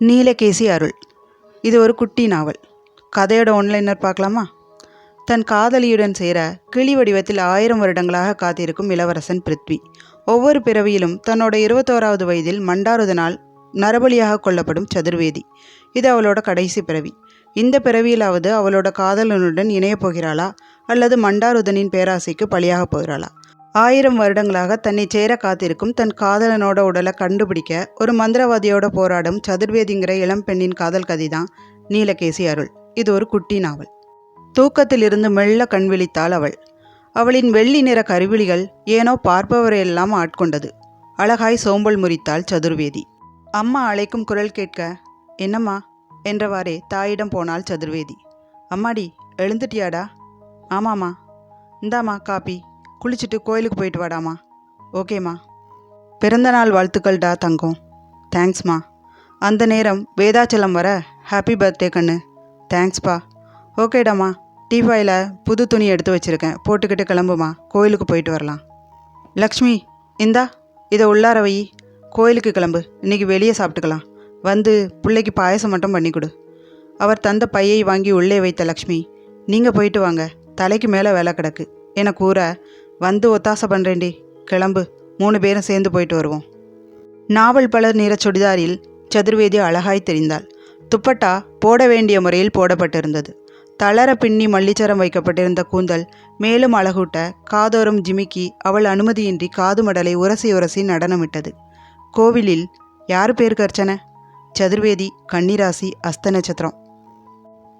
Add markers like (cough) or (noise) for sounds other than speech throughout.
நீலகேசி அருள். இது ஒரு குட்டி நாவல். கதையோட ஒன்லைனர் பார்க்கலாமா? தன் காதலியுடன் சேர கிளி வடிவத்தில் ஆயிரம் வருடங்களாக காத்திருக்கும் இளவரசன் பிருத்வி. ஒவ்வொரு பிறவியிலும் தன்னோட இருபத்தோராவது வயதில் மண்டாருதனால் நரபலியாக கொல்லப்படும் சதுர்வேதி. இது அவளோட கடைசி பிறவி. இந்த பிறவியிலாவது அவளோட காதலனுடன் இணையப் போகிறாளா அல்லது மண்டாருதனின் பேராசைக்கு பலியாகப் போகிறாளா? ஆயிரம் வருடங்களாக தன்னை சேர காத்திருக்கும் தன் காதலனோட உடலை கண்டுபிடிக்க ஒரு மந்திரவாதியோட போராடும் சதுர்வேதிங்கிற இளம் பெண்ணின் காதல் கதை தான் நீலகேசி அருள். இது ஒரு குட்டி நாவல். தூக்கத்திலிருந்து மெல்ல கண்விழித்தாள் அவள். அவளின் வெள்ளி நிற கருவிழிகள் ஏனோ பார்ப்பவரையெல்லாம் ஆட்கொண்டது. அழகாய் சோம்பல் முறித்தாள் சதுர்வேதி. அம்மா அழைக்கும் குரல் கேட்க என்னம்மா? என்றவாறே தாயிடம் போனாள் சதுர்வேதி. அம்மாடி எழுந்துட்டியாடா? ஆமாம்மா. இந்தாம்மா காப்பி குளிச்சுட்டு கோயிலுக்கு போயிட்டு வாடாமா? ஓகேம்மா. பிறந்தநாள் வாழ்த்துக்கள்டா தங்கம். தேங்க்ஸ்மா. அந்த நேரம் வேதாச்சலம் வர ஹாப்பி பர்த்டே கண்ணு. தேங்க்ஸ்ப்பா ஓகேடாம்மா டீஃபாயில் புது துணி எடுத்து வச்சுருக்கேன். போட்டுக்கிட்டு கிளம்புமா. கோயிலுக்கு போயிட்டு வரலாம். லக்ஷ்மி இந்தா இதை உள்ளார வை. கோயிலுக்கு கிளம்பு. இன்னைக்கு வெளியே சாப்பிட்டுக்கலாம். வந்து பிள்ளைக்கு பாயசம் மட்டும் பண்ணி கொடு. அவர் தந்த பையை வாங்கி உள்ளே வைத்த லக்ஷ்மி நீங்கள் போயிட்டு வாங்க. தலைக்கு மேலே வேலை கிடக்கு. என கூற வந்து ஒத்தாசை பண்ணுறேன்டி கிளம்பு. மூணு பேரும் சேர்ந்து போயிட்டு வருவோம். நாவல் பலர் நிற சுடிதாரில் சதுர்வேதி அழகாய் தெரிந்தாள். துப்பட்டா போட வேண்டிய முறையில் போடப்பட்டிருந்தது. தளர பின்னி மல்லிச்சரம் வைக்கப்பட்டிருந்த கூந்தல் மேலும் அழகூட்ட காதோரம் ஜிமிக்கி அவள் அனுமதியின்றி காது மடலை உரசி உரசி நடனமிட்டது. கோவிலில் யார் பேருக்கு அர்ச்சனை சதுர்வேதி கன்னிராசி அஸ்த நட்சத்திரம்.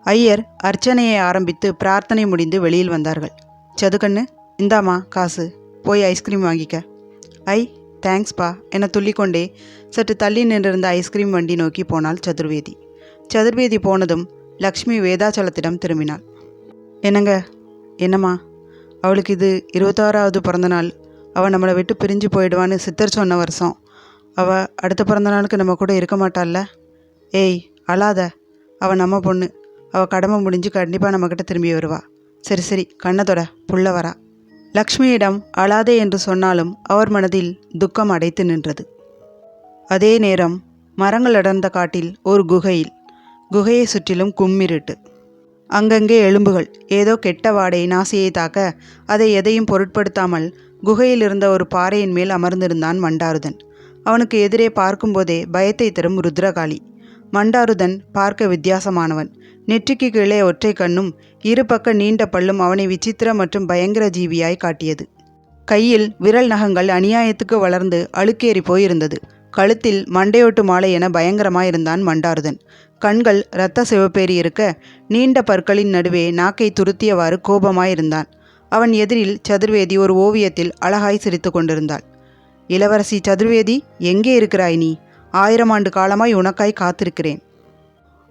ஐயர் அர்ச்சனையை ஆரம்பித்து பிரார்த்தனை முடிந்து வெளியில் வந்தார்கள். சதுகண்ணு இந்தாம்மா காசு. போய் ஐஸ்கிரீம் வாங்கிக்க. ஐ தேங்க்ஸ்ப்பா என துள்ளிக்கொண்டே சற்று தள்ளி நின்றிருந்த ஐஸ்கிரீம் வண்டி நோக்கி போனாள் சதுர்வேதி. சதுர்வேதி போனதும் லக்ஷ்மி வேதாச்சலத்திடம் திரும்பினாள். என்னங்க? என்னம்மா? அவளுக்கு இது இருபத்தாறாவது பிறந்த நாள் அவள் நம்மளை விட்டு பிரிஞ்சு போயிடுவான்னு சித்தர் சொன்ன வருஷம். அவள் அடுத்த பிறந்த நாளுக்கு நம்ம கூட இருக்க மாட்டாள்ல? ஏய் அழாத. அவள் நம்ம பொண்ணு. அவள் கடமை முடிஞ்சு கண்டிப்பாக நம்மக்கிட்ட திரும்பி வருவா. சரி சரி கண்ணத்தோட புள்ள வரா. லக்ஷ்மியிடம் அழாதே என்று சொன்னாலும் அவர் மனதில் துக்கம் அடைத்து நின்றது. அதே நேரம் மரங்கள் அடர்ந்த காட்டில் ஒரு குகையில் குகையை சுற்றிலும் கும்மிருட்டு. அங்கங்கே எலும்புகள் ஏதோ கெட்ட வாடை நாசியை தாக்க அதை எதையும் பொருட்படுத்தாமல் குகையில் இருந்த ஒரு பாறையின் மேல் அமர்ந்திருந்தான் மண்டாருதன். அவனுக்கு எதிரே பார்க்கும்போதே பயத்தை தரும் ருத்ரகாளி. மண்டாருதன் பார்க்க வித்தியாசமானவன். நெற்றிக்கு கீழே ஒற்றை கண்ணும் இரு பக்க நீண்ட பல்லும் அவனை விசித்திர மற்றும் பயங்கர ஜீவியாய் காட்டியது. கையில் விரல் நகங்கள் அநியாயத்துக்கு வளர்ந்து அழுக்கேறி போயிருந்தது. கழுத்தில் மண்டையோட்டு மாலை என பயங்கரமாயிருந்தான் மண்டாருதன். கண்கள் இரத்த சிவப்பேறி இருக்க நீண்ட பற்களின் நடுவே நாக்கை துருத்தியவாறு கோபமாயிருந்தான். அவன் எதிரில் சதுர்வேதி ஒரு ஓவியத்தில் அழகாய் சிரித்து கொண்டிருந்தாள். இளவரசி சதுர்வேதி எங்கே இருக்கிறாய் நீ? ஆயிரம் ஆண்டு காலமாய் உனக்காய் காத்திருக்கிறேன்.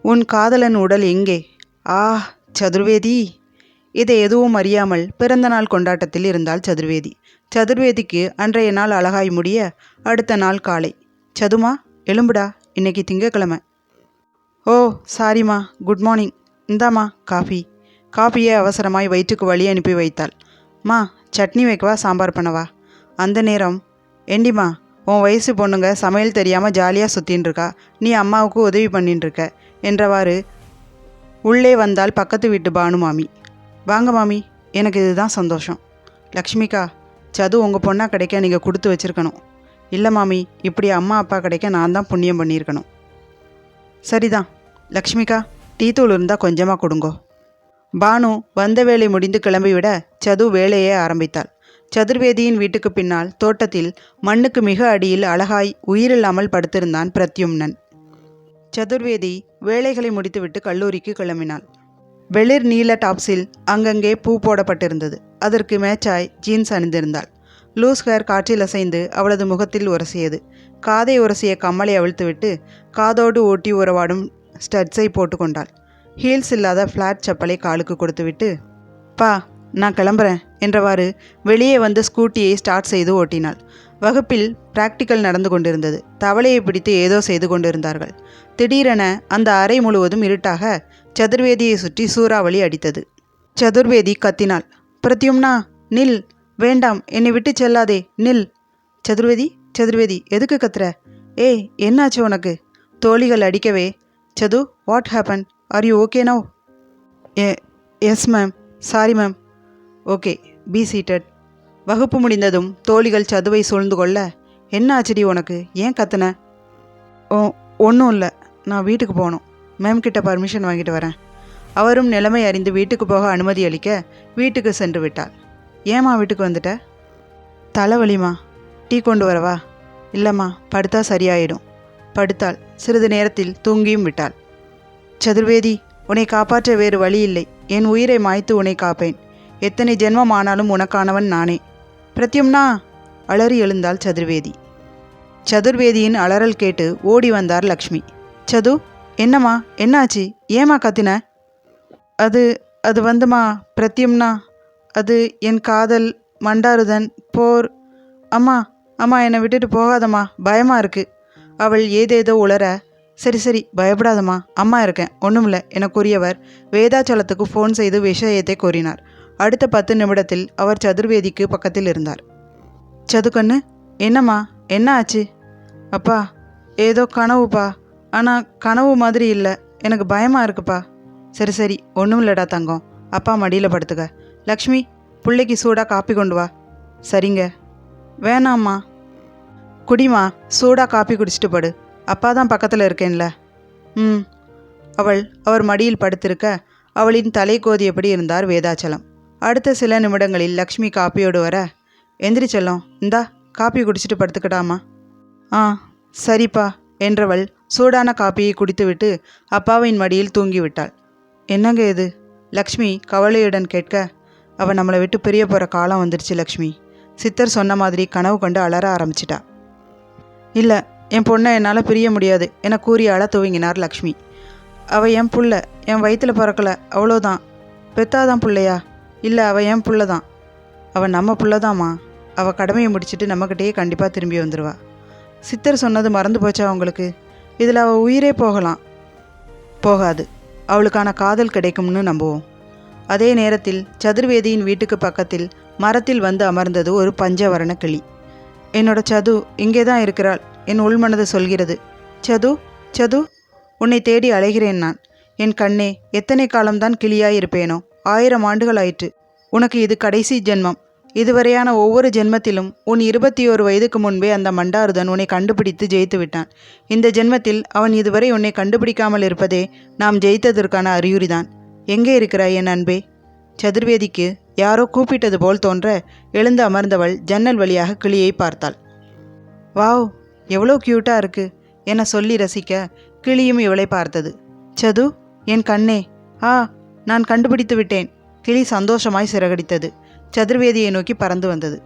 உன் காதலன் உடல் எங்கே? ஆ சதுர்வேதி. இதை எதுவும் அறியாமல் பிறந்த நாள் கொண்டாட்டத்தில் இருந்தாள் சதுர்வேதி. சதுர்வேதிக்கு அன்றைய நாள் அழகாய் முடிய அடுத்த நாள் காலை. சதுமா எலும்புடா இன்னைக்கு திங்கக்கிழமை. ஓ சாரிம்மா. Good morning. இந்தாம்மா காஃபி. காஃபியை அவசரமாய் வயிற்றுக்கு வழி அனுப்பி வைத்தாள். மா சட்னி வைக்கவா சாம்பார் பண்ணவா? அந்த நேரம் ஏண்டிம்மா உன் வயசு பொண்ணுங்க சமையல் தெரியாமல் ஜாலியாக சுற்றின்னு இருக்கா நீ அம்மாவுக்கு உதவி பண்ணின்னு இருக்க என்றவாறு உள்ளே வந்தால் பக்கத்து வீட்டு பானு மாமி. வாங்க மாமி எனக்கு இதுதான் சந்தோஷம். லக்ஷ்மிக்கா சது உங்கள் பொண்ணா கிடைக்க நீங்கள் கொடுத்து வச்சிருக்கணும். இல்லை மாமி இப்படி அம்மா அப்பா கிடைக்க நான் தான் புண்ணியம் பண்ணியிருக்கணும். சரிதான். லக்ஷ்மிக்கா டீ தூள் இருந்தால் கொஞ்சமாக கொடுங்கோ. பானு வந்த வேலை முடிந்து கிளம்பிவிட சது வேலையை ஆரம்பித்தாள். சதுர்வேதியின் வீட்டுக்கு பின்னால் தோட்டத்தில் மண்ணுக்கு மிக அடியில் அழகாய் உயிரில்லாமல் படுத்திருந்தான் பிரத்யும்னன். சதுர்வேதி வேலைகளை முடித்துவிட்டு கல்லூரிக்கு கிளம்பினாள். வெளிர் நீல டாப்ஸில் அங்கங்கே பூ போடப்பட்டிருந்தது. அதற்கு மேட்சாய் ஜீன்ஸ் அணிந்திருந்தாள். லூஸ் ஹேர் காற்றில் அசைந்து அவளது முகத்தில் உரசியது. காதை உரசிய கம்மலை அவிழ்த்துவிட்டு காதோடு ஓட்டி உறவாடும் ஸ்டட்ஸை போட்டுக்கொண்டாள். ஹீல்ஸ் இல்லாத ஃப்ளாட் செப்பலை காலுக்கு கொடுத்துவிட்டு பா நான் கிளம்புறேன் என்றவாறு வெளியே வந்து ஸ்கூட்டியை ஸ்டார்ட் செய்து ஓட்டினாள். வகுப்பில் பிராக்டிக்கல் நடந்து கொண்டிருந்தது. தவளையை பிடித்து ஏதோ செய்து கொண்டிருந்தார்கள். திடீரென அந்த அறை முழுவதும் இருட்டாக சதுர்வேதியை சுற்றி சூறாவளி அடித்தது. சதுர்வேதி கத்தினாள். பிரத்யும்னா நில். வேண்டாம். என்னை விட்டு செல்லாதே. நில். சதுர்வேதி சதுர்வேதி எதுக்கு கத்துற? ஏய் என்னாச்சு உனக்கு? தோழிகள் அடிக்கவே சது what happen are you okay no yes ma'am sorry ma'am okay be seated வகுப்பு முடிந்ததும் தோழிகள் சதுவை சூழ்ந்து கொள்ள என்ன ஆச்சுடி உனக்கு? ஏன் கத்துன? ஓ ஒன்றும் இல்லை. நான் வீட்டுக்கு போகணும். மேம் கிட்ட பர்மிஷன் வாங்கிட்டு வரேன். அவரும் நிலைமை அறிந்து வீட்டுக்கு போக அனுமதி அளிக்க வீட்டுக்கு சென்று விட்டாள் ஏம்மா வீட்டுக்கு வந்துட்ட? தலைவலிமா டீ கொண்டு வரவா? இல்லைம்மா படுத்தா சரியாயிடும். படுத்தாள். சிறிது நேரத்தில் தூங்கியும் விட்டாள். சதுர்வேதி உன்னை காப்பாற்ற வேறு வழி இல்லை. என் உயிரை மாய்த்து உன்னை காப்பேன். எத்தனை ஜென்மம் ஆனாலும் உனக்கானவன் நானே. பிரத்யும்னா? அலறி எழுந்தாள் சதுர்வேதி. சதுர்வேதியின் அலறல் கேட்டு ஓடி வந்தார் லக்ஷ்மி. சது என்னம்மா என்னாச்சு? ஏமா கத்தின? அது அது வந்துமா பிரத்யம்னா? அது என் காதல் மண்டாருதன் போர். அம்மா அம்மா என்னை விட்டுட்டு போகாதம்மா பயமாக இருக்கு. அவள் ஏதேதோ உளர சரி சரி பயப்படாதம்மா அம்மா இருக்கேன் ஒன்றுமில்ல என கூறியவர் வேதாச்சலத்துக்கு ஃபோன் செய்து விஷயத்தை கூறினார். அடுத்த பத்து நிமிடத்தில் அவர் சதுர்வேதிக்கு பக்கத்தில் இருந்தார். சதுக்கண்ணு என்னம்மா என்ன ஆச்சு அப்பா ஏதோ கனவுப்பா ஆனால் கனவு மாதிரி இல்லை. எனக்கு பயமாக இருக்குப்பா. சரி சரி. ஒன்றும் இல்லடா தங்கம். அப்பா மடியில் படுத்துக்க. லக்ஷ்மி பிள்ளைக்கு சூடாக காப்பி கொண்டு வா. சரிங்க. வேணாம்மா. குடிமா சூடாக காப்பி குடிச்சிட்டு படு. அப்பா தான் பக்கத்தில் இருக்கேன்ல. ம். அவள் அவர் மடியில் படுத்திருக்க அவளின் தலை கோதியபடி இருந்தார் வேதாச்சலம். அடுத்த சில நிமிடங்களில் லக்ஷ்மி காப்பியோடு வர எந்திரி இந்தா காப்பி குடிச்சிட்டு படுத்துக்கிட்டாமா ஆ சரிப்பா என்றவள் சூடான காப்பியை குடித்துவிட்டு அப்பாவின் மடியில் தூங்கிவிட்டாள். என்னங்க இது? லக்ஷ்மி கவலையுடன் கேட்க அவள் நம்மளை விட்டு பிரிய போகிற காலம் வந்துருச்சு லக்ஷ்மி. சித்தர் சொன்ன மாதிரி கனவு கண்டு அலற ஆரம்பிச்சிட்டா. இல்லை என் பொண்ணை என்னால் பிரிய முடியாது என கூறி அழ துவங்கினார் லக்ஷ்மி. அவள் என் புள்ள என் வயிற்றில் பிறக்கல அவ்வளோதான். பெத்தாதான் புள்ளையா? இல்லை அவள் என் புள்ள தான் அவள் நம்ம புள்ளதாம்மா. அவள் கடமையை முடிச்சிட்டு நம்மக்கிட்டேயே கண்டிப்பாக திரும்பி வந்துடுவா சித்தர் சொன்னது மறந்து போச்சா உங்களுக்கு? இதில் அவள் உயிரே போகலாம். போகாது. அவளுக்கான காதல் கிடைக்கும்னு நம்புவோம். அதே நேரத்தில் சதுர்வேதியின் வீட்டுக்கு பக்கத்தில் மரத்தில் வந்து அமர்ந்தது ஒரு பஞ்சவரண கிளி. என்னோட சது இங்கே தான் இருக்கிறாள். என் உள்மனது சொல்கிறது. சது சது உன்னை தேடி அலைகிறேன் நான். என் கண்ணே எத்தனை காலம்தான் கிளியாய் இருப்பேனோ. ஆயிரம் ஆண்டுகள் ஆயிற்று. உனக்கு இது கடைசி ஜென்மம். இதுவரையான ஒவ்வொரு ஜென்மத்திலும் உன் இருபத்தி ஓரு வயதுக்கு முன்பே அந்த மண்டாருதன் உன்னை கண்டுபிடித்து ஜெயித்து விட்டான். இந்த ஜென்மத்தில் அவன் இதுவரை உன்னை கண்டுபிடிக்காமல் இருப்பதே நாம் ஜெயித்ததற்கான அறிகுறிதான். எங்கே இருக்கிறாய் என் அன்பே? சதுர்வேதிக்கு யாரோ கூப்பிட்டது போல் தோன்ற எழுந்து அமர்ந்தவள் ஜன்னல் வழியாக கிளியை பார்த்தாள். வாவ் எவ்வளோ க்யூட்டாக இருக்கு என சொல்லி ரசிக்க கிளியும் இவளை பார்த்தது. சது என் கண்ணே. ஆ நான் கண்டுபிடித்து விட்டேன். கிளி சந்தோஷமாய் சிறகடித்தது. சதுர்வேதியை நோக்கி பறந்து வந்தது.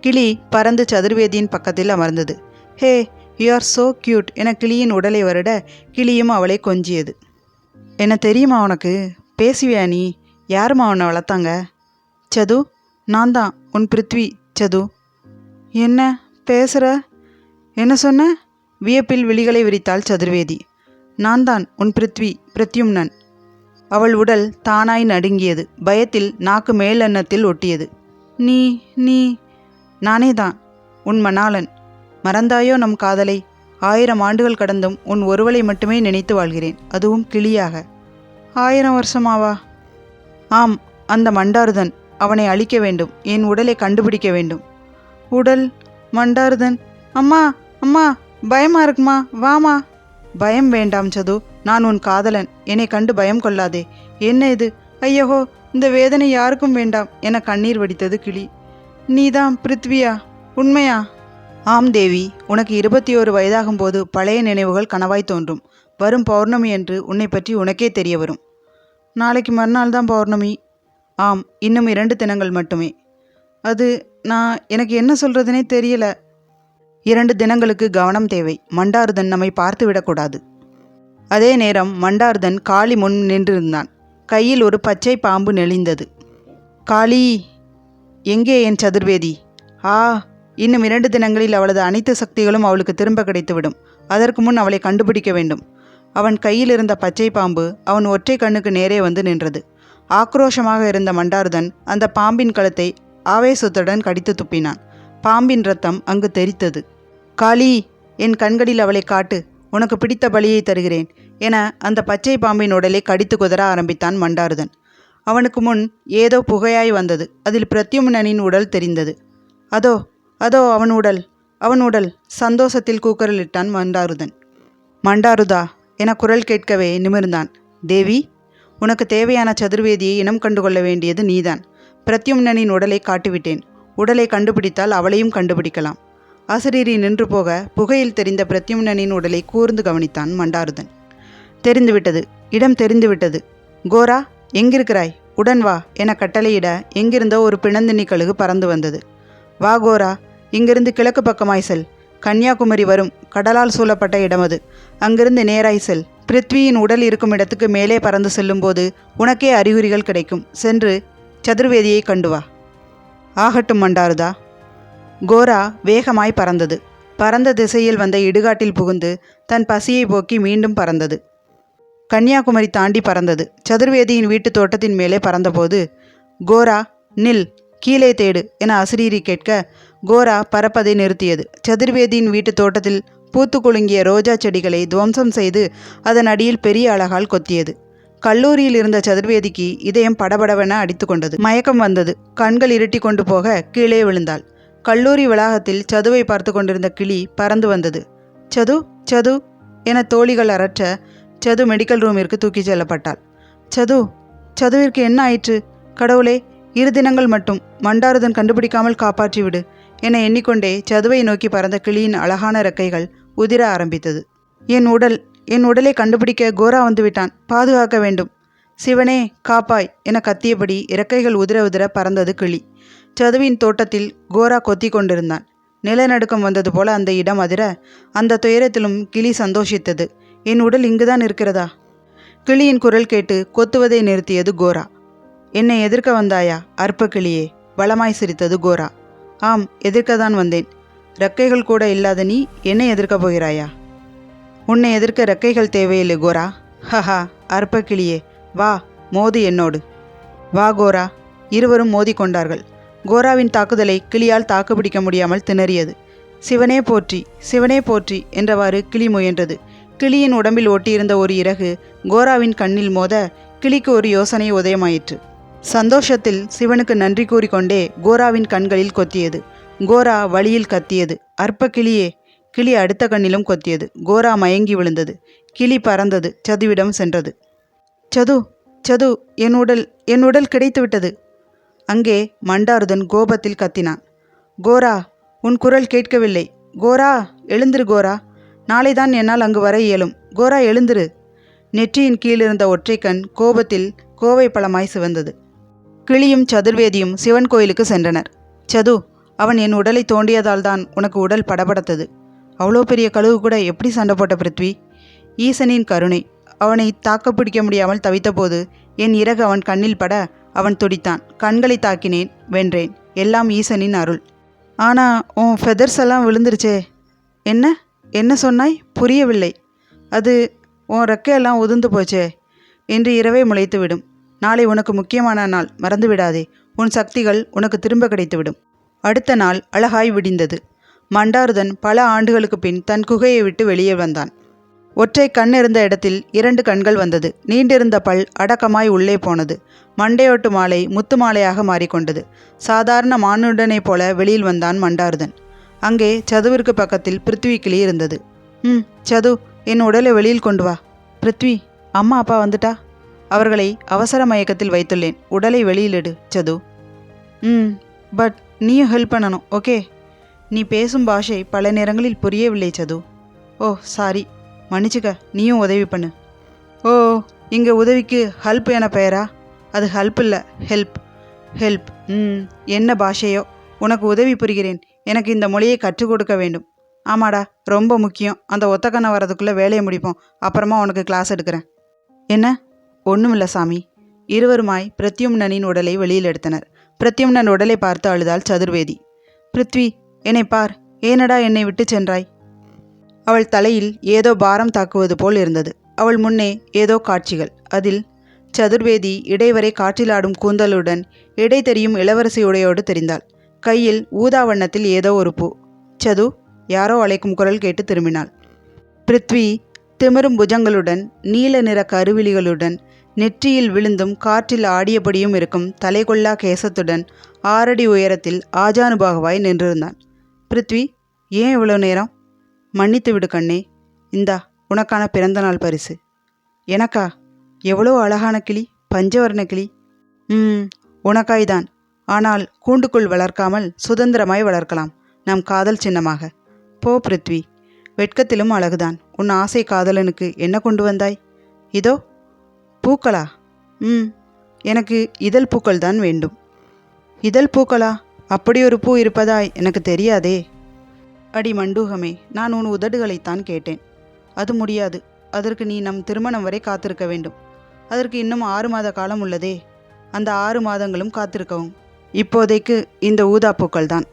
கிளி பறந்து சதுர்வேதியின் பக்கத்தில் அமர்ந்தது. Hey you are so cute என கிளியின் உடலை வருட கிளியும் அவளை கொஞ்சியது. என்ன தெரியுமா உனக்கு? பேசுவியா நீ? யாரும்மா உன்னை வளர்த்தாங்க? சது நான் தான். உன் பிருத்வி சது. என்ன? பேசுகிற என்ன சொன்ன? வியப்பில் விழிகளை விரித்தாள் சதுர்வேதி. நான் தான். உன் பிருத்வி பிரத்யும்னன். அவள் உடல் தானாய் நடுங்கியது. பயத்தில் நாக்கு மேலெண்ணத்தில் ஒட்டியது. நீ நீ நானே தான் உன் மணாளன். மறந்தாயோ நம் காதலை? ஆயிரம் ஆண்டுகள் கடந்தும் உன் ஒருவளை மட்டுமே நினைத்து வாழ்கிறேன். அதுவும் கிளியாக. ஆயிரம் வருஷமாவா? ஆம் அந்த மண்டாருதன் அவனை அழிக்க வேண்டும். என் உடலை கண்டுபிடிக்க வேண்டும். உடல்? மண்டாருதன்? அம்மா அம்மா பயமா இருக்குமா? வாமா. பயம் வேண்டாம் சது. நான் உன் காதலன். என்னை கண்டு பயம் கொள்ளாதே. என்ன இது? ஐயோ இந்த வேதனை யாருக்கும் வேண்டாம் என கண்ணீர் வடித்தது கிளி. நீதான் பிருத்வியா. உண்மையா? ஆம் தேவி. உனக்கு இருபத்தி ஓரு வயதாகும்போது பழைய நினைவுகள் கனவாய் தோன்றும். வரும் பௌர்ணமி என்று உன்னை பற்றி உனக்கே தெரிய வரும். நாளைக்கு மறுநாள் தான் பௌர்ணமி. ஆம் இன்னும் இரண்டு தினங்கள் மட்டுமே. அது நான் எனக்கு என்ன சொல்றதுனே தெரியல. இரண்டு தினங்களுக்கு கவனம் தேவை. மண்டாருதன் நம்மை பார்த்து விடக்கூடாது அதே நேரம் மண்டார்தன் காளி முன் நின்றிருந்தான். கையில் ஒரு பச்சை பாம்பு நெளிந்தது. காளி எங்கே என் சதுர்வேதி? ஆ இன்னும் இரண்டு தினங்களில் அவளது அனைத்து சக்திகளும் அவளுக்கு திரும்ப கிடைத்துவிடும். அதற்கு முன் அவளை கண்டுபிடிக்க வேண்டும். அவன் கையில் இருந்த பச்சை பாம்பு அவன் ஒற்றை கண்ணுக்கு நேரே வந்து நின்றது. ஆக்ரோஷமாக இருந்த மண்டார்தன் அந்த பாம்பின் கழுத்தை ஆவேசத்துடன் கடித்து துப்பினான். பாம்பின் ரத்தம் அங்கு தெரித்தது காளி என் கண்களில் அவளை காட்டு. உனக்கு பிடித்த பலியை தருகிறேன். என அந்த பச்சை பாம்பின் உடலை கடித்து குதற ஆரம்பித்தான் மண்டாருதன். அவனுக்கு முன் ஏதோ புகையாய் வந்தது. அதில் பிரத்யும்னனின் உடல் தெரிந்தது. அதோ அதோ அவன் உடல் அவன் உடல் சந்தோஷத்தில் கூக்கரலிட்டான் மண்டாருதன். மண்டாருதா என குரல் கேட்கவே நிமிர்ந்தான். தேவி உனக்கு தேவையான சதுர்வேதியை இனம் கண்டுகொள்ள வேண்டியது நீதான். பிரத்யும்னனின் உடலை காட்டிவிட்டேன். உடலை கண்டுபிடித்தால் அவளையும் கண்டுபிடிக்கலாம். ஆசிரியரி நின்று போக புகையில் தெரிந்த பிரத்யும்னனின் உடலை கூர்ந்து கவனித்தான் மண்டாருதன். தெரிந்துவிட்டது. இடம் தெரிந்துவிட்டது. கோரா எங்கிருக்கிறாய்? உடன் வா என கட்டளையிட எங்கிருந்தோ ஒரு பிணந்தினி கழுகு பறந்து வந்தது. வா கோரா இங்கிருந்து கிழக்கு பக்கமாய் செல். கன்னியாகுமரி வரும். கடலால் சூழப்பட்ட இடம் அது. அங்கிருந்து நேராய் செல். பிருத்வியின் உடல் இருக்கும் இடத்துக்கு மேலே பறந்து செல்லும்போது உனக்கே அறிகுறிகள் கிடைக்கும். சென்று சதுர்வேதியை கண்டு வா. ஆகட்டும் மண்டாருதா. கோரா வேகமாய் பறந்தது. பறந்த திசையில் வந்த இடுகாட்டில் புகுந்து தன் பசியை போக்கி மீண்டும் பறந்தது. கன்னியாகுமரி தாண்டி பறந்தது. சதுர்வேதியின் வீட்டு தோட்டத்தின் மேலே பறந்தபோது கோரா நில் கீழே தேடு என அசிரீரி கேட்க கோரா பறப்பதை நிறுத்தியது. சதுர்வேதியின் வீட்டு தோட்டத்தில் பூத்து குலுங்கிய ரோஜா செடிகளை துவம்சம் செய்து அதன் அடியில் பெரிய அழகால் கொத்தியது. கல்லூரியில் இருந்த சதுர்வேதிக்கு இதயம் படபடவென அடித்து கொண்டது. மயக்கம் வந்தது. கண்கள் இருட்டி கொண்டு போக கீழே விழுந்தாள். கல்லூரி வளாகத்தில் சதுவை பார்த்து கொண்டிருந்த கிளி பறந்து வந்தது. சது சது என தோழிகள் அரற்ற சது மெடிக்கல் ரூமிற்கு தூக்கிச் செல்லப்பட்டாள். சது சதுவிற்கு என்ன ஆயிற்று? கடவுளே இரு தினங்கள் மட்டும் மண்டாருதன் கண்டுபிடிக்காமல் காப்பாற்றிவிடு என எண்ணிக்கொண்டே சதுவை நோக்கி பறந்த கிளியின் அழகான ரெக்கைகள் உதிர ஆரம்பித்தது. என் உடல் என் உடலை கண்டுபிடிக்க கோரா வந்துவிட்டான் பாதுகாக்க வேண்டும். சிவனே காப்பாய் என கத்தியபடி இறக்கைகள் உதிர உதிர பறந்தது கிளி. சதுவின் தோட்டத்தில் கோரா கொத்தி கொண்டிருந்தான். நிலநடுக்கம் வந்தது போல அந்த இடம் அதிர அந்த துயரத்திலும் கிளி சந்தோஷித்தது. என் உடல் இங்குதான் இருக்கிறதா? கிளியின் குரல் கேட்டு கொத்துவதை நிறுத்தியது கோரா. என்னை எதிர்க்க வந்தாயா அற்ப கிளியே? பலமாய் சிரித்தது கோரா. ஆம் எதிர்க்கதான் வந்தேன். ரெக்கைகள் கூட இல்லாத நீ என்னை எதிர்க்கப் போகிறாயா? உன்னை எதிர்க்க ரெக்கைகள் தேவையில்லை கோரா. ஹஹா அற்ப கிளியே வா மோது என்னோடு. வா கோரா. இருவரும் மோதி கொண்டார்கள். கோராவின் தாக்குதலை கிளியால் தாக்குப்பிடிக்க முடியாமல் திணறியது. சிவனே போற்றி சிவனே போற்றி என்றவாறு கிளி முயன்றது. கிளியின் உடம்பில் ஒட்டியிருந்த ஒரு இறகு கோராவின் கண்ணில் மோத கிளிக்கு ஒரு யோசனை உதயமாயிற்று. சந்தோஷத்தில் சிவனுக்கு நன்றி கூறிக்கொண்டே கோராவின் கண்களில் கொத்தியது. கோரா வழியில் கத்தியது. அற்ப கிளியே கிளி அடுத்த கண்ணிலும் கொத்தியது. கோரா மயங்கி விழுந்தது. கிளி பறந்தது. சதுவிடம் சென்றது. சது சது என் உடல் என் உடல் கிடைத்துவிட்டது. அங்கே மண்டாருதன் கோபத்தில் கத்தினான். கோரா உன் குரல் கேட்கவில்லை. கோரா எழுந்திரு கோரா. நாளைதான் என்னால் அங்கு வர இயலும். கோரா எழுந்திரு. நெற்றியின் கீழிருந்த ஒற்றைக்கண் கோபத்தில் கோவை பழமாய் சிவந்தது. கிளியும் சதுர்வேதியும் சிவன் கோயிலுக்கு சென்றனர். சது அவன் என் உடலை தோண்டியதால் தான் உனக்கு உடல் படபடத்தது. அவ்வளோ பெரிய கழுவு கூட எப்படி சண்டை போட்ட பிருத்வி? ஈசனின் கருணை. அவனை தாக்க பிடிக்க முடியாமல் தவித்தபோது என் இறகு அவன் கண்ணில் பட அவன் துடித்தான். கண்களை தாக்கினேன் வென்றேன். எல்லாம் ஈசனின் அருள். ஆனா உன் ஃபெதர்ஸ் எல்லாம் விழுந்துருச்சே. என்ன? என்ன சொன்னாய்? புரியவில்லை. அது உன் ரெக்கையெல்லாம் உதிர்ந்து போச்சே. இன்று இரவே முளைத்துவிடும். நாளை உனக்கு முக்கியமான நாள். மறந்து விடாதே உன் சக்திகள் உனக்கு திரும்ப கிடைத்துவிடும். அடுத்த நாள் அழகாய் விடிந்தது. மண்டாருதன் பல ஆண்டுகளுக்கு பின் தன் குகையை விட்டு வெளியே வந்தான். ஒற்றை கண் இருந்த இடத்தில் இரண்டு கண்கள் வந்தது. நீண்டிருந்த பல் அடக்கமாய் உள்ளே போனது. மண்டையோட்டு மாலை முத்து மாலையாக மாறிக்கொண்டது. சாதாரண மானுடனைப் போல வெளியில் வந்தான் மண்டாருதன். அங்கே சதுவிற்கு பக்கத்தில் பிருத்வி கிளி இருந்தது. ம் சது என் உடலை வெளியில் கொண்டு வா. பிருத்வி அம்மா அப்பா வந்துட்டா? அவர்களை அவசர மயக்கத்தில் வைத்துள்ளேன். உடலை வெளியிலிடு சது. ம் பட் நீயும் ஹெல்ப் பண்ணணும் ஓகே நீ பேசும் பாஷை பல நேரங்களில் புரியவில்லை சது. ஓ சாரி மன்னிச்சுக்க நீயும் உதவி பண்ணு. ஓ இங்கே உதவிக்கு ஹெல்ப் என பெயரா? அது ஹெல்ப் இல்லை ஹெல்ப் ஹெல்ப் ம் என்ன பாஷையோ. உனக்கு உதவி புரிகிறேன். எனக்கு இந்த மொழியை கற்றுக் கொடுக்க வேண்டும். ஆமாடா ரொம்ப முக்கியம். அந்த ஒத்தக்கண்ணை வரதுக்குள்ளே வேலையை முடிப்போம். அப்புறமா உனக்கு கிளாஸ் எடுக்கிறேன். என்ன? ஒன்றும் இல்லை சாமி. இருவருமாய் பிரத்யும்னனின் உடலை வெளியில் எடுத்தனர். பிரத்யும்னன் உடலை பார்த்து அழுதாள் சதுர்வேதி. பிருத்வி என்னை பார். ஏனடா என்னை விட்டு சென்றாய்? அவள் தலையில் ஏதோ பாரம் தாக்குவது போல் இருந்தது. அவள் முன்னே ஏதோ காட்சிகள். அதில் சதுர்வேதி இடைவரை காற்றிலாடும் கூந்தலுடன் இடை தெரியும் இளவரசியுடையோடு தெரிந்தாள். கையில் ஊதா வண்ணத்தில் ஏதோ ஒரு பூ. சது யாரோ அழைக்கும் குரல் கேட்டு திரும்பினாள். பிருத்வி திமிரும் புஜங்களுடன் நீல நிற கருவிழிகளுடன் நெற்றியில் விழுந்தும் காற்றில் ஆடியபடியும் இருக்கும் தலைகொள்ளா கேசத்துடன் ஆறடி உயரத்தில் ஆஜானுபாகவாய் நின்றிருந்தான். பிருத்வி ஏன் இவ்வளோ நேரம்? மன்னித்து விடு கண்ணே. இந்தா உனக்கான பிறந்தநாள் பரிசு. எனக்கா? எவ்வளோ அழகான கிளி பஞ்சவர்ண கிளி. ம் உனக்காய்தான். ஆனால் கூண்டுக்குள் வளர்க்காமல் சுதந்திரமாய் வளர்க்கலாம். நம் காதல் சின்னமாக. போ பிருத்வி. வெட்கத்திலும் அழகுதான். உன் ஆசை காதலனுக்கு என்ன கொண்டு வந்தாய்? இதோ பூக்களா? ம் எனக்கு இதழ் பூக்கள் தான் வேண்டும். இதழ் பூக்களா? அப்படி ஒரு பூ இருப்பதாய் எனக்கு தெரியாதே. அடி மண்டூகமே நான் உன் உதடுகளைத்தான் கேட்டேன். அது முடியாது. அதற்கு நீ நம் திருமணம் வரை காத்திருக்க வேண்டும். அதற்கு இன்னும் ஆறு மாத காலம் உள்ளதே. அந்த ஆறு மாதங்களும் காத்திருக்கவும். இப்போதைக்கு இந்த ஊதாப்பூக்கள் தான்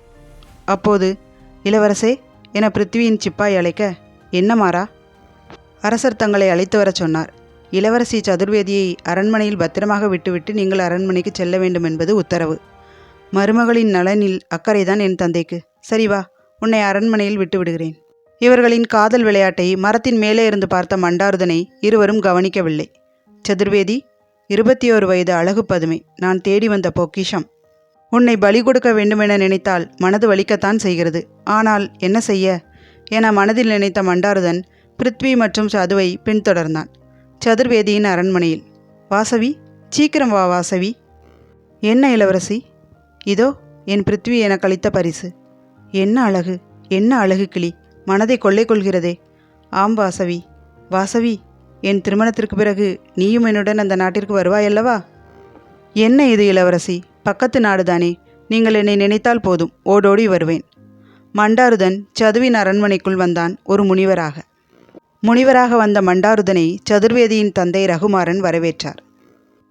அப்போது இளவரசே என பிருத்வியின் சிப்பாய் அழைக்க என்ன மாறா? அரசர் தங்களை அழைத்து வரச் சொன்னார். இளவரசி சதுர்வேதியை அரண்மனையில் பத்திரமாக விட்டுவிட்டு நீங்கள் அரண்மனைக்கு செல்ல வேண்டும் என்பது உத்தரவு. மருமகளின் நலனில் அக்கறைதான் என் தந்தைக்கு. சரி வா உன்னை அரண்மனையில் விட்டு விடுகிறேன். இவர்களின் காதல் விளையாட்டை மரத்தின் மேலே இருந்து பார்த்த மண்டாருதனை இருவரும் கவனிக்கவில்லை. சதுர்வேதி இருபத்தி ஓரு வயது அழகு பதுமை நான் தேடி வந்த பொக்கிஷம். உன்னை பலி கொடுக்க வேண்டுமென நினைத்தால் மனது வலிக்கத்தான் செய்கிறது. ஆனால் என்ன செய்ய? என மனதில் நினைத்த மண்டாருதன் பிருத்வி மற்றும் சதுவை பின்தொடர்ந்தான். சதுர்வேதியின் அரண்மனையில் வாசவி சீக்கிரம் வா வாசவி. என்ன இளவரசி? இதோ என் பிருத்வி என கழித்த பரிசு. என்ன அழகு? என்ன அழகு கிளி? மனதை கொள்ளை கொள்கிறதே ஆம் வாசவி. வாசவி என் திருமணத்திற்கு பிறகு நீயும் என்னுடன் அந்த நாட்டிற்கு வருவாயல்லவா என்ன இது இளவரசி? பக்கத்து நாடுதானே. நீங்கள் என்னை நினைத்தால் போதும். ஓடோடி வருவேன். மண்டாருதன் சதுவின் அரண்மனைக்குள் வந்தான் ஒரு முனிவராக. முனிவராக வந்த மண்டாருதனை சதுர்வேதியின் தந்தை ரகுமாரன் வரவேற்றார்.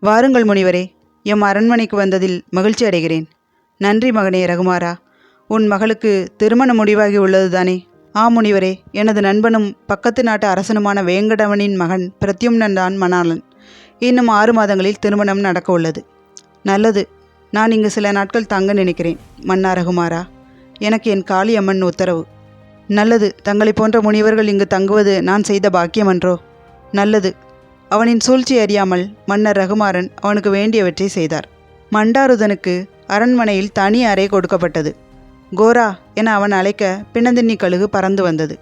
வாருங்கள் முனிவரே எம் அரண்மனைக்கு வந்ததில் மகிழ்ச்சி அடைகிறேன். நன்றி மகனே ரகுமாரா உன் மகளுக்கு திருமணம் முடிவாகி உள்ளதுதானே? ஆ முனிவரே எனது நண்பனும் பக்கத்து நாட்டு அரசனுமான வேங்கடவனின் மகன் பிரத்யும்னன் தான் மணாளன். இன்னும் ஆறு மாதங்களில் திருமணம் நடக்க உள்ளது. நல்லது. நான் இங்கு சில நாட்கள் தங்க நினைக்கிறேன் மன்னாரகுமாரா. எனக்கு என் காளியம்மன் உத்தரவு. நல்லது. தங்களை போன்ற முனிவர்கள் இங்கு தங்குவது நான் செய்த பாக்கியமன்றோ நல்லது. அவனின் சூழ்ச்சி அறியாமல் மன்னர் ரகுமாரன் அவனுக்கு வேண்டியவற்றை செய்தார். மண்டாருதனுக்கு அரண்மனையில் தனி அறை கொடுக்கப்பட்டது. கோரா என அவன் அழைக்க பிணந்தின்னி கழுகு பறந்து வந்தது.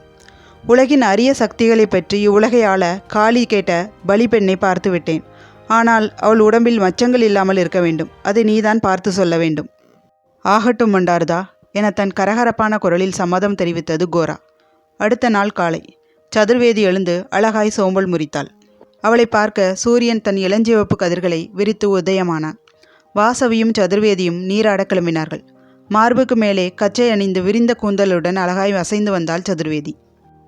உலகின் அரிய சக்திகளை பற்றி இவ்வுலகை ஆள காளி கேட்ட பலி பெண்ணை பார்த்து விட்டேன். ஆனால் அவள் உடம்பில் மச்சங்கள் இல்லாமல் இருக்க வேண்டும். அதை நீதான் பார்த்து சொல்ல வேண்டும். ஆகட்டும் மண்டாருதா என தன் கரகரப்பான குரலில் சம்மதம் தெரிவித்தது கோரா. அடுத்த நாள் காலை சதுர்வேதி எழுந்து அழகாய் சோம்பல் முறித்தாள். அவளை பார்க்க சூரியன் தன் இளஞ்சிவப்பு கதிர்களை விரித்து உதயமானான். வாசவியும் சதுர்வேதியும் நீராட கிளம்பினார்கள். மார்புக்கு மேலே கச்சை அணிந்து விரிந்த கூந்தலுடன் அழகாய் அசைந்து வந்தாள் சதுர்வேதி.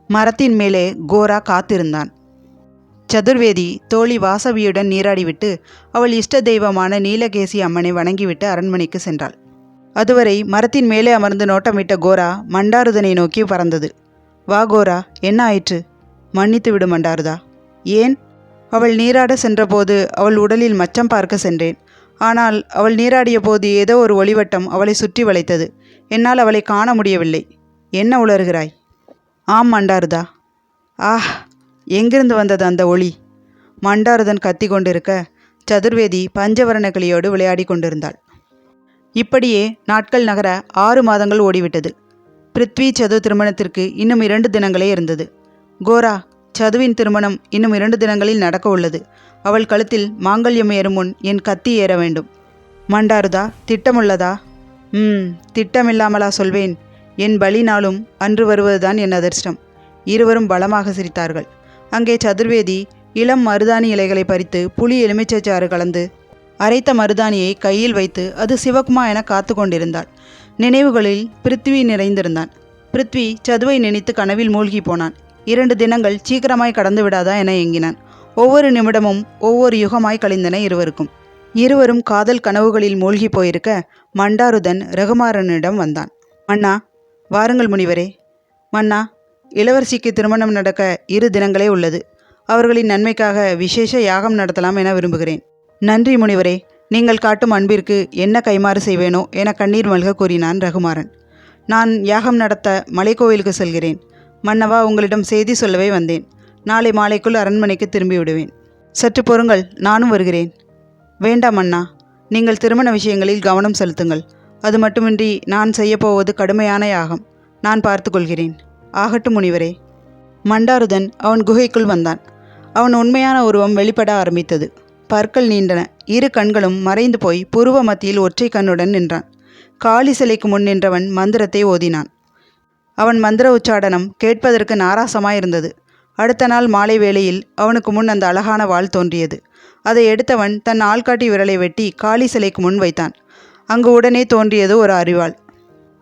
மரத்தின் மேலே கோரா காத்திருந்தான். சதுர்வேதி தோழி வாசவியுடன் நீராடிவிட்டு அவள் இஷ்ட தெய்வமான நீலகேசி அம்மனை வணங்கிவிட்டு அரண்மனைக்கு சென்றாள். அதுவரை மரத்தின் மேலே அமர்ந்து நோட்டமிட்ட கோரா மண்டாருதனை நோக்கி பறந்தது. வா கோரா என்ன ஆயிற்று? மன்னித்து விடு மண்டாருதா. ஏன்? அவள் நீராட சென்றபோது அவள் உடலில் மச்சம் பார்க்க சென்றேன். ஆனால் அவள் நீராடிய போது ஏதோ ஒரு ஒளிவட்டம் அவளை சுற்றி வளைத்தது. என்னால் அவளை காண முடியவில்லை. என்ன உளறுகிறாய்? ஆம் மண்டாருதா. ஆஹ் எங்கிருந்து வந்தது அந்த ஒளி? மண்டாருதன் கத்தி கொண்டிருக்க சதுர்வேதி பஞ்சவர்ண கிளியோடு விளையாடி கொண்டிருந்தாள். இப்படியே நாட்கள் நகர ஆறு மாதங்கள் ஓடிவிட்டது. பிருத்வி சது திருமணத்திற்கு இன்னும் இரண்டு தினங்களே இருந்தது. கோரா சதுவின் திருமணம் இன்னும் இரண்டு தினங்களில் நடக்க உள்ளது அவள் கழுத்தில் மாங்கல்யம் ஏறும் முன் என் கத்தி ஏற வேண்டும். மண்டாருதா திட்டமுள்ளதா? ம் திட்டமில்லாமலா சொல்வேன். என் பலி நாளும் அன்று வருவதுதான் என் அதிர்ஷ்டம். இருவரும் பலமாக சிரித்தார்கள். அங்கே சதுர்வேதி இளம் மருதாணி இலைகளை பறித்து புளி எலுமிச்சைச்சாறு கலந்து அரைத்த மருதாணியை கையில் வைத்து அது சிவக்குமா என காத்து கொண்டிருந்தாள். நினைவுகளில் பிருத்வி நிறைந்திருந்தான். பிருத்வி சதுவை நினைத்து கனவில் மூழ்கி போனான். இரண்டு தினங்கள் சீக்கிரமாய் கடந்து விடாதா என எங்கினான் ஒவ்வொரு நிமிடமும் ஒவ்வொரு யுகமாய் கழிந்தன இருவருக்கும். இருவரும் காதல் கனவுகளில் மூழ்கி போயிருக்க மண்டாருதன் ரகுமாரனிடம் வந்தான். மன்னா வாருங்கள் முனிவரே. மன்னா இளவரசிக்கு திருமணம் நடக்க இரு தினங்களே உள்ளது. அவர்களின் நன்மைக்காக விசேஷ யாகம் நடத்தலாம் என விரும்புகிறேன். நன்றி முனிவரே. நீங்கள் காட்டும் அன்பிற்கு என்ன கைமாறு செய்வேனோ என கண்ணீர் மல்க கூறினான் ரகுமாறன். நான் யாகம் நடத்த மலைக்கோவிலுக்கு செல்கிறேன். மன்னவா உங்களிடம் செய்தி சொல்லவே வந்தேன். நாளை மாலைக்குள் அரண்மனைக்கு திரும்பி விடுவேன் சற்று பொறுங்கள் நானும் வருகிறேன். வேண்டாம் அண்ணா நீங்கள் திருமண விஷயங்களில் கவனம் செலுத்துங்கள். அது மட்டுமின்றி நான் செய்யப்போவது கடுமையான யாகம். நான் பார்த்துக்கொள்கிறேன் ஆகட்டும் முனிவரே. மண்டாருதன் அவன் குகைக்குள் வந்தான். அவன் உண்மையான உருவம் வெளிப்பட ஆரம்பித்தது. பற்கள் நீண்டன. இரு கண்களும் மறைந்து போய் புருவ மத்தியில் ஒற்றை கண்ணுடன் நின்றான். காளி சிலைக்கு முன் நின்றவன் மந்திரத்தை ஓதினான். அவன் மந்திர உச்சாடனம் கேட்பதற்கு நாராசமாயிருந்தது. அடுத்த நாள் மாலை வேளையில் அவனுக்கு முன் அந்த அழகான வாள் தோன்றியது. அதை எடுத்தவன் தன் ஆள்காட்டி விரலை வெட்டி காளி சிலைக்கு முன் வைத்தான். அங்கு உடனே தோன்றியது ஒரு அறிவாள்.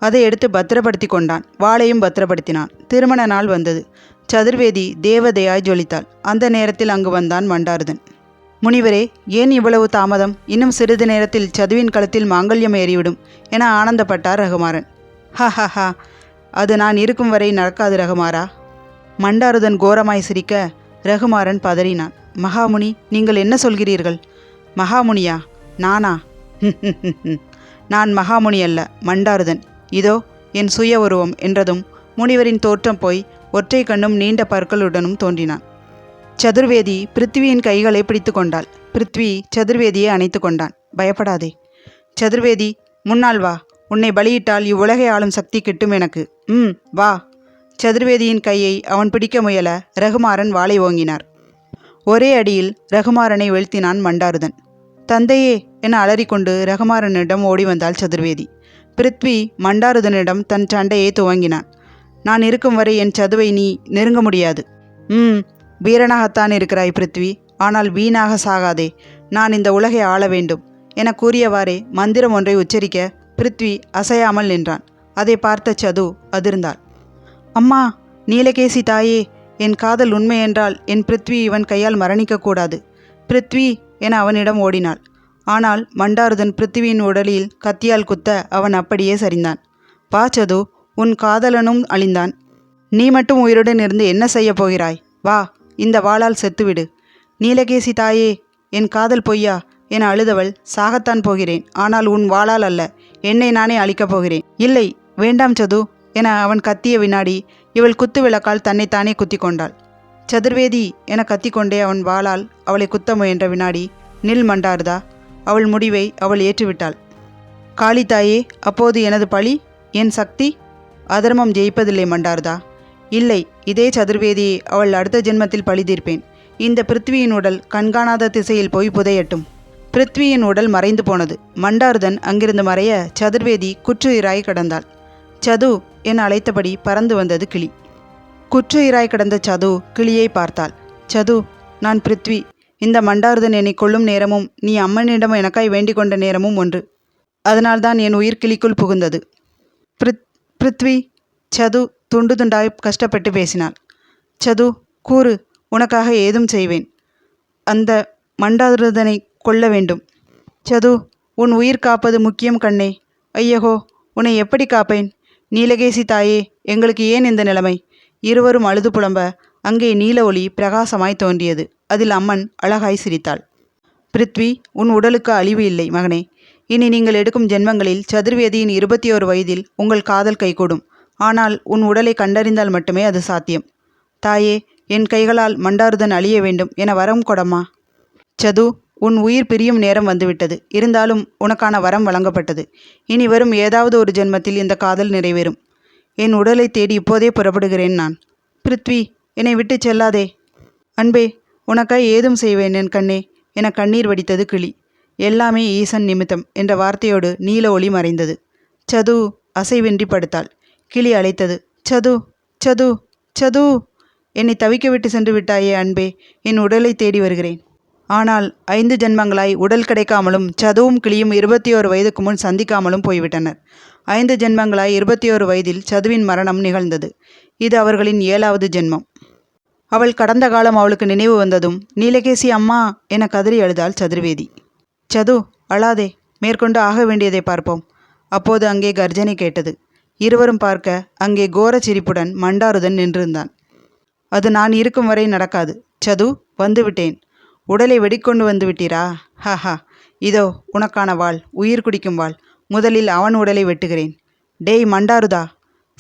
அதை எடுத்து பத்திரப்படுத்தி கொண்டான். வாளையும் பத்திரப்படுத்தினான். திருமண நாள் வந்தது. சதுர்வேதி தேவதையாய் ஜொலித்தாள். அந்த நேரத்தில் அங்கு வந்தான் மண்டாரதன். முனிவரே ஏன் இவ்வளவு தாமதம்? இன்னும் சிறிது நேரத்தில் சதுவின் களத்தில் மாங்கல்யம் ஏறிவிடும் என ஆனந்தப்பட்டார் ரகுமாரன் ஹா ஹ ஹா. அது நான் இருக்கும் வரை நடக்காது ரகுமாரா. மண்டாருதன் கோரமாய் சிரிக்க ரகுமாரன் பதறினான். மகாமுனி நீங்கள் என்ன சொல்கிறீர்கள்? மகாமுனியா? நானா? (laughs) நான் மகாமுனி அல்ல மண்டாருதன். இதோ என் சுய உருவம் என்றதும் முனிவரின் தோற்றம் போய் ஒற்றை கண்ணும் நீண்ட பற்களுடனும் தோன்றினான். சதுர்வேதி பிருத்வியின் கைகளை பிடித்து கொண்டாள். பிருத்வி சதுர்வேதியை அணைத்து கொண்டான். பயப்படாதே. சதுர்வேதி முன்னால் வா. உன்னை பலியிட்டால் இவ்வுலகை ஆளும் சக்தி கிட்டும் எனக்கு. ம் வா. சதுர்வேதியின் கையை அவன் பிடிக்க முயல ரகுமாறன் வாளை ஓங்கினார். ஒரே அடியில் ரகுமாறனை வீழ்த்தினான் மண்டாருதன். தந்தையே என அலறிக்கொண்டு ரகுமாறனிடம் ஓடி வந்தாள் சதுர்வேதி. பிருத்வி மண்டாருதனிடம் தன் சண்டையை துவங்கினான். நான் இருக்கும் வரை என் சதுவை நீ நெருங்க முடியாது. ம் வீரனாகத்தான் இருக்கிறாய் பிருத்வி. ஆனால் வீணாக சாகாதே. நான் இந்த உலகை ஆள வேண்டும். என கூறியவாறே மந்திரம் ஒன்றை உச்சரிக்க பிருத்வி அசையாமல் நின்றான். அதை பார்த்த சது அதிர்ந்தாள். அம்மா நீலகேசி தாயே என் காதல் உண்மை என்றால் என் பிருத்வி இவன் கையால் மரணிக்கக்கூடாது பிருத்வி என அவனிடம் ஓடினாள். ஆனால் மண்டாருதன் பிருத்திவியின் உடலில் கத்தியால் குத்த அவன் அப்படியே சரிந்தான். வா சது உன் காதலனும் அழிந்தான். நீ மட்டும் உயிருடன் இருந்து என்ன செய்யப் போகிறாய்? வா இந்த வாளால் செத்துவிடு. நீலகேசி தாயே என் காதல் பொய்யா? என அழுதவள் சாகத்தான் போகிறேன். ஆனால் உன் வாளால் அல்ல. என்னை நானே அழிக்கப் போகிறேன். இல்லை வேண்டாம் சது என அவன் கத்திய வினாடி இவள் குத்து விளக்கால் தன்னைத்தானே குத்தி கொண்டாள். சதுர்வேதி என கத்திக்கொண்டே அவன் வாளால் அவளை குத்த முயன்ற வினாடி நில் மண்டாருதா. அவள் முடிவை அவள் ஏற்றுவிட்டாள். காளித்தாயே அப்போது எனது பழி? என் சக்தி? அதர்மம் ஜெயிப்பதில்லை மண்டாருதா. இல்லை இதே சதுர்வேதியை அவள் அடுத்த ஜென்மத்தில் பழி தீர்ப்பேன். இந்த பிருத்வியின் உடல் கண்காணாத திசையில் போய் புதையட்டும். பிருத்வியின் உடல் மறைந்து போனது. மண்டாருதன் அங்கிருந்து மறைய சதுர்வேதி குற்றுயிராய் கடந்தாள். சது என அழைத்தபடி பறந்து வந்தது கிளி. குற்றுயிராய் கடந்த சது கிளியை பார்த்தாள். சது நான் பிருத்வி. இந்த மண்டாருதன் என்னை கொள்ளும் நேரமும் நீ அம்மனிடம் எனக்காய் வேண்டிக் கொண்ட நேரமும் ஒன்று. அதனால்தான் என் உயிர் கிளிக்குள் புகுந்தது. பிரித் பிருத்வி சது துண்டு துண்டாய் கஷ்டப்பட்டு பேசினாள். சது கூறு உனக்காக ஏதும் செய்வேன். அந்த மண்டாருதனை கொல்ல வேண்டும். சது உன் உயிர் காப்பது முக்கியம் கண்ணே. ஐயகோ உன்னை எப்படி காப்பேன்? நீலகேசி தாயே எங்களுக்கு ஏன் இந்த நிலைமை? இருவரும் அழுது புலம்ப அங்கே நீல ஒளி பிரகாசமாய் தோன்றியது. அதில் அம்மன் அழகாய் சிரித்தாள். பிருத்வி உன் உடலுக்கு அழிவு இல்லை மகனே. இனி நீங்கள் எடுக்கும் ஜென்மங்களில் சதுர்வேதியின் இருபத்தி ஓரு வயதில் உங்கள் காதல் கைகூடும். ஆனால் உன் உடலை கண்டறிந்தால் மட்டுமே அது சாத்தியம். தாயே என் கைகளால் மண்டாருதன் அழிய வேண்டும் என வரம் கொடம்மா சது உன் உயிர் பிரியும் நேரம் வந்துவிட்டது. இருந்தாலும் உனக்கான வரம் வழங்கப்பட்டது. இனி வரும் ஏதாவது ஒரு ஜென்மத்தில் இந்த காதல் நிறைவேறும். என் உடலை தேடி இப்போதே புறப்படுகிறேன் நான். பிருத்வி என்னை விட்டு செல்லாதே. அன்பே உனக்காய் ஏதும் செய்வேன் என் கண்ணே. என கண்ணீர் வடித்தது கிளி. எல்லாமே ஈசன் நிமித்தம் என்ற வார்த்தையோடு நீல ஒளி மறைந்தது. சது அசைவின்றி படுத்தாள். கிளி அழைத்தது. சது சது சது. என்னை தவிக்க விட்டு சென்று விட்டாயே அன்பே. என் உடலை தேடி வருகிறேன். ஆனால் ஐந்து ஜென்மங்களாய் உடல் கிடைக்காமலும் சதுவும் கிளியும் இருபத்தி ஓரு வயதுக்கு முன் சந்திக்காமலும் போய்விட்டனர். ஐந்து ஜென்மங்களாய் இருபத்தி ஓரு வயதில் சதுவின் மரணம் நிகழ்ந்தது. இது அவர்களின் ஏழாவது ஜென்மம். அவள் கடந்த காலம் அவளுக்கு நினைவு வந்ததும் நீலகேசி அம்மா என கதறி அழுதாள் சதுர்வேதி. சது அழாதே மேற்கொண்டு ஆக வேண்டியதை பார்ப்போம். அப்போது அங்கே கர்ஜனை கேட்டது. இருவரும் பார்க்க அங்கே கோர சிரிப்புடன் மண்டாருதன் நின்றிருந்தான். அது நான் இருக்கும் வரை நடக்காது. சது வந்துவிட்டேன் உடலை வெடிக்கொண்டு வந்து விட்டீரா? ஹஹா இதோ உனக்கான வாள் உயிர் குடிக்கும் வாள். முதலில் அவன் உடலை வெட்டுகிறேன். டேய் மண்டாருதா?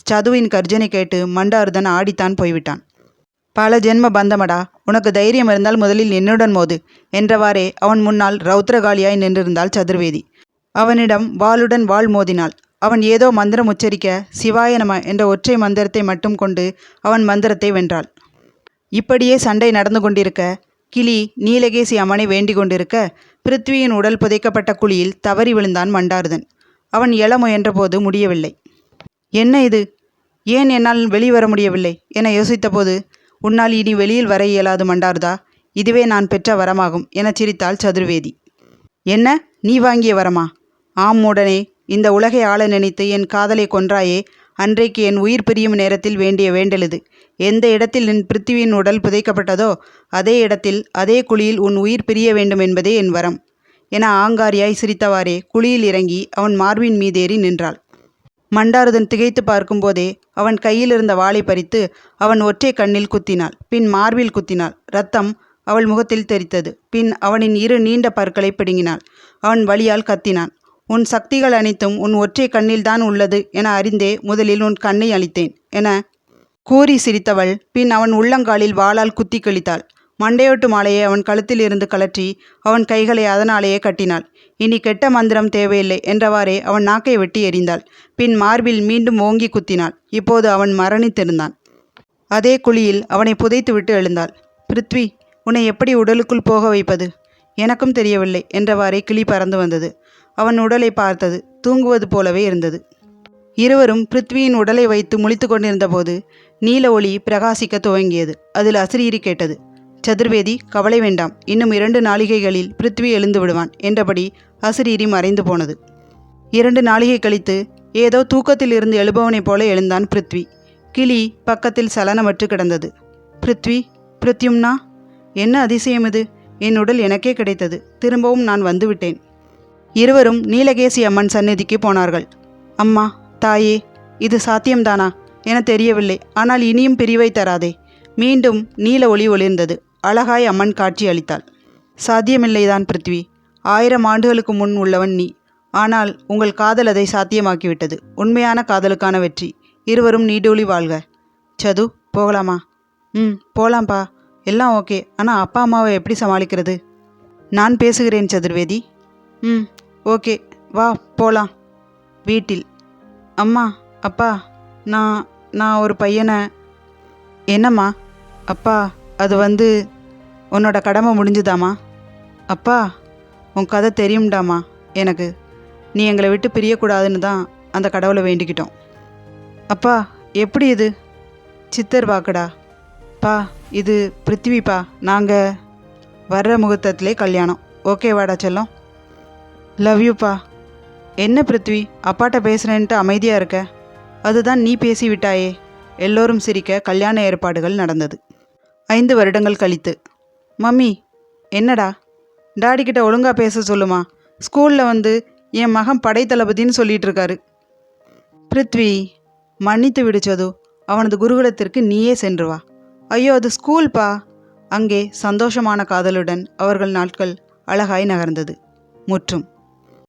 சதுவின் கர்ஜனை கேட்டு மண்டாருதன் ஆடித்தான் போய்விட்டான். பல ஜென்ம பந்தமடா உனக்கு தைரியம் இருந்தால் முதலில் என்னுடன் மோது என்றவாறே அவன் முன்னால் ரௌத்ரகாளியாய் நின்றிருந்தாள் சதுர்வேதி. அவனிடம் வாளுடன் வாள் மோதினாள். அவன் ஏதோ மந்திரம் உச்சரிக்க சிவாய நம என்ற ஒற்றை மந்திரத்தை மட்டும் கொண்டு அவன் மந்திரத்தை வென்றாள். இப்படியே சண்டை நடந்து கொண்டிருக்க கிளி நீலகேசி அம்மனை வேண்டிக் கொண்டிருக்க பிருத்வியின் உடல் புதைக்கப்பட்ட குழியில் தவறி விழுந்தான் மண்டாருதன். அவன் எழ முயன்றபோது முடியவில்லை. என்ன இது? ஏன் என்னால் வெளிவர முடியவில்லை? என யோசித்தபோது உன்னால் இனி வெளியில் வர இயலாது மண்டாருதா. இதுவே நான் பெற்ற வரமாகும் என சிரித்தாள் சதுர்வேதி. என்ன? நீ வாங்கிய வரமா? ஆம் உடனே இந்த உலகை ஆள நினைத்து என் காதலை கொன்றாயே அன்றைக்கு என் உயிர் பிரியும் நேரத்தில் வேண்டிய வேண்டலுது எந்த இடத்தில் என் பிருத்திவியின் உடல் புதைக்கப்பட்டதோ அதே இடத்தில் அதே குழியில் உன் உயிர் பிரிய வேண்டும் என்பதே என் வரம். என ஆங்காரியாய் சிரித்தவாறே குழியில் இறங்கி அவன் மார்பின் மீதேறி நின்றாள். மண்டாருதன் திகைத்து பார்க்கும்போதே அவன் கையில் இருந்த வாளை பறித்து அவன் ஒற்றை கண்ணில் குத்தினாள். பின் மார்பில் குத்தினாள். ரத்தம் அவள் முகத்தில் தெரித்தது பின் அவனின் இரு நீண்ட பற்களை பிடுங்கினாள். அவன் வழியால் கத்தினான். உன் சக்திகள் அனைத்தும் உன் ஒற்றை கண்ணில்தான் உள்ளது என அறிந்தே முதலில் உன் கண்ணை அளித்தேன் என கூறி சிரித்தவள் பின் அவன் உள்ளங்காலில் வாளால் குத்தி கிழித்தாள். மண்டையோட்டு மாலையை அவன் கழுத்தில் இருந்து கழற்றி அவன் கைகளை அதனாலேயே கட்டினாள். இனி கெட்ட மந்திரம் தேவையில்லை என்றவாறே அவன் நாக்கை வெட்டி எறிந்தாள். பின் மார்பில் மீண்டும் ஓங்கி குத்தினாள். இப்போது அவன் மரணித்திருந்தான். அதே குழியில் அவனை புதைத்துவிட்டு எழுந்தாள். பிருத்வி உன்னை எப்படி உடலுக்குள் போக வைப்பது? எனக்கும் தெரியவில்லை என்றவாறே கிளி பறந்து வந்தது. அவன் உடலை பார்த்தது தூங்குவது போலவே இருந்தது. இருவரும் பிருத்வியின் உடலை வைத்து முழித்து கொண்டிருந்தபோது நீல ஒளி பிரகாசிக்க துவங்கியது. அதில் அசிரீரி கேட்டது சதுர்வேதி கவலை வேண்டாம். இன்னும் இரண்டு நாளிகைகளில் பிருத்வி எழுந்து விடுவான் என்றபடி அசிரீரி மறைந்து போனது. இரண்டு நாளிகை கழித்து ஏதோ தூக்கத்தில் இருந்து எழுபவனைப் போல எழுந்தான் பிருத்வி. கிளி பக்கத்தில் சலனமற்று கிடந்தது. பிருத்வி பிருத்யும்னா? என்ன அதிசயம் இது? என் உடல் எனக்கே கிடைத்தது. திரும்பவும் நான் வந்துவிட்டேன் இருவரும் நீலகேசி அம்மன் சந்நிதிக்கு போனார்கள். அம்மா தாயே இது சாத்தியம்தானா? என தெரியவில்லை. ஆனால் இனியும் பிரிவை தராதே. மீண்டும் நீல ஒளி ஒளிர்ந்தது. அழகாய் அம்மன் காட்சி அளித்தாள். சாத்தியமில்லைதான் பிருத்வி. ஆயிரம் ஆண்டுகளுக்கு முன் உள்ளவன் நீ. ஆனால் உங்கள் காதல் அதை சாத்தியமாக்கிவிட்டது. உண்மையான காதலுக்கான வெற்றி. இருவரும் நீடூழி வாழ்க. சது போகலாமா? ம் போகலாம்ப்பா எல்லாம் ஓகே. ஆனால் அப்பா அம்மாவை எப்படி சமாளிக்கிறது? நான் பேசுகிறேன் சதுர்வேதி. ம் ஓகே. வா போகலாம் வீட்டில். அம்மா அப்பா நான் நான் ஒரு பையனை என்னம்மா? அப்பா அது வந்து உன்னோட கடமை முடிஞ்சுதாம்மா? அப்பா உன் கதை தெரியும்டாம்மா எனக்கு. நீ எங்களை விட்டு பிரியக்கூடாதுன்னு தான் அந்த கடவுளை வேண்டிக்கிட்டோம். அப்பா எப்படி இது? சித்தர் வாக்குடா. பா இது பிருத்திவிப்பா நாங்கள் வர்ற முகூர்த்தத்திலே கல்யாணம். ஓகேவாடா செல்லம். லவ் யூப்பா என்ன பிருத்வி அப்பாட்ட பேசுகிறேன்ட்டு அமைதியாக இருக்க? அதுதான் நீ பேசிவிட்டாயே. எல்லோரும் சிரிக்க கல்யாண ஏற்பாடுகள் நடந்தது. ஐந்து வருடங்கள் கழித்து. மம்மி என்னடா? டாடி கிட்ட ஒழுங்காக பேச சொல்லுமா? ஸ்கூலில் வந்து என் மகன் படை தளபதின்னு சொல்லிட்டு இருக்காரு பிருத்வி மன்னித்து விடுச்சதோ அவனது குருகுலத்திற்கு நீயே சென்று வா. ஐயோ அது ஸ்கூல்பா? அங்கே சந்தோஷமான காதலுடன் அவர்கள் நாட்கள் அழகாய் நகர்ந்தது. முற்றும்.